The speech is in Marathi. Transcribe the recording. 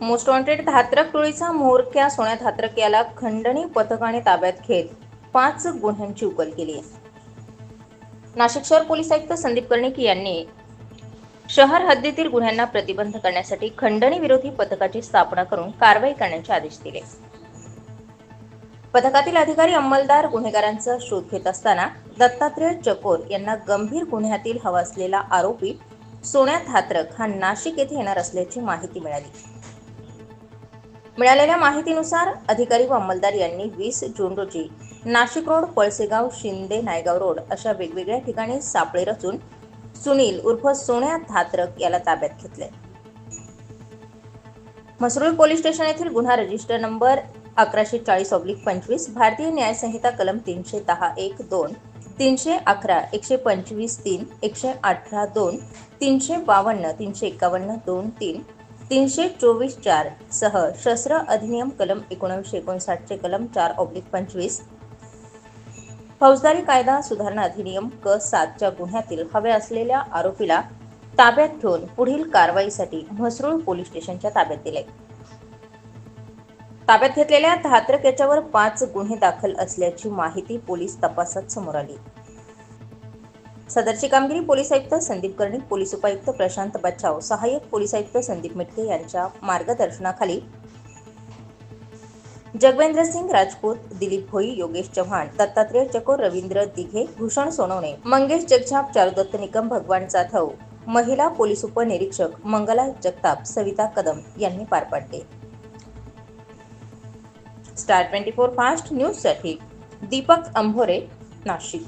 मोस्ट वॉन्टेड धात्रक टोळीचा म्होरक्या सोन्या धात्रक याला खंडणी पथकाने ताब्यात घेत पाच गुन्ह्यांची उकल केली नाशिक शहर पोलीस आयुक्त संदीप कर्णिक यांनी शहर हद्दीतील गुन्ह्यांना प्रतिबंध करण्यासाठी खंडणी विरोधी पथकाची स्थापना करून कारवाई करण्याचे आदेश दिले. पथकातील अधिकारी अंमलदार गुन्हेगारांचा शोध घेत असताना दत्तात्रेय चकोर यांना गंभीर गुन्ह्यातील हवा असलेला आरोपी सोन्या धात्रक हा नाशिक येथे येणार असल्याची माहिती मिळाली. मिळालेल्या माहितीनुसार अधिकारी व अंमलदार यांनी वीस जून रोजी नाशिक रोड पळसेगाव शिंदे नायगाव रोड अशा वेगवेगळ्या ठिकाणी सापळे रचून सुनील उर्फ सोन्या धात्रक याला ताब्यात घेतले. मसरूळ पोलीस स्टेशन येथील गुन्हा रजिस्टर नंबर अकराशे चाळीस ऑब्लिक पंचवीस भारतीय न्याय संहिता कलम तीनशे दहा एक दोन तीनशे अकरा एकशे पंचवीस तीन एकशे अठरा दोन तीनशे बावन्न तीनशे एकावन्न दोन तीन तीनशे चोवीस चार सह शस्त्र अधिनियम कलम एकोणीसशे एकोणसाठचे कलम चार ऑब्लिक पंचवीस. फौजदारी कायदा सुधारणा अधिनियम क सातच्या गुन्ह्यातील हव्या असलेल्या आरोपीला ताब्यात घेऊन पुढील कारवाईसाठी म्हसरूळ पोलीस स्टेशनच्या ताब्यात दिले. ताब्यात घेतलेल्या धात्रक याच्यावर पाच गुन्हे दाखल असल्याची माहिती पोलीस तपासात समोर आली. सदरची कामगिरी पोलीस आयुक्त संदीप कर्णिक पोलीस उपायुक्त प्रशांत बच्चाव सहाय्यक पोलीस आयुक्त संदीप मिटके यांच्या मार्गदर्शनाखाली. जगवेंद्र सिंग राजपूत दिलीप भोई योगेश चव्हाण दत्तात्रेय चकोर रवींद्र दिघे भूषण सोनवणे मंगेश जगछाप चारुदत्त निकम भगवान जाधव महिला पोलीस उपनिरीक्षक मंगला जगताप सविता कदम यांनी पार पाडले. स्टार ट्वेंटी फोर फास्ट न्यूजसाठी दीपक अंभोरे नाशिक.